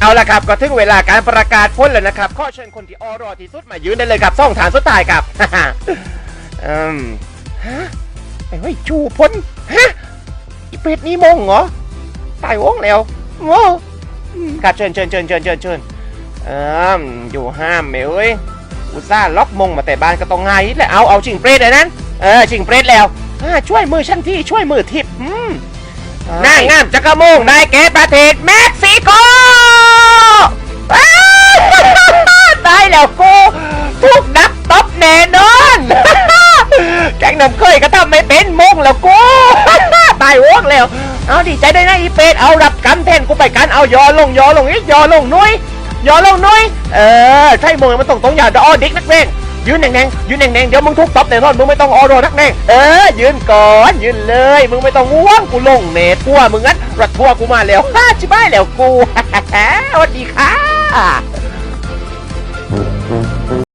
เอาละครับก็ถึงเวลาการประกาศพ้นแล้วนะครับ ข้อเชิญคนที่ออรอที่สุดมายืนได้เลยครับซ่องฐานสุดท้ายครับ อืมฮะไอ้เฮ้ยจูพ้นฮะอีเป็ดนี่มงเหรอตายวงแล้วโง่อืมครับเชิญเชิญเชิญเชิญเชิญเชิญอืมอยู่ห้ามไหมเอ้ยอุตส่าห์ล็อกมงมาแต่บ้านก็ต้องไงแหละเอาเอาชิงเปรตเลยนั้นเออชิงเปรตแล้วอ่าช่วยมือฉันที่ช่วยมือทิพย์อืมนางงามจักรมงได้แก่ประเทศ งน้ำเคยก็ทำไม่เป็นมงแล้วกูตายวอกแล้ว เอาดีใจได้นะอีเป็ดเอารับกำแทนกูไปกันเอายอลงยอลงอีกยอลงนุ้ยยอลงนุ้ยเออใช่มงมันตรงตรงอย่าดอดิกนักเล่นยืนแน่งๆยืนแน่งๆเดี๋ยวมึงทุกตบแน่นอนมึงไม่ต้องออโรนักแน่งเออ ยืนก่อนยืนเลย มึงไม่ต้องง่วงกูลงเนตทั่วมึงงั้นรัดทั่วกูมาแล้วฮ่าชิบายแล้วกูสวัสดีค่ะ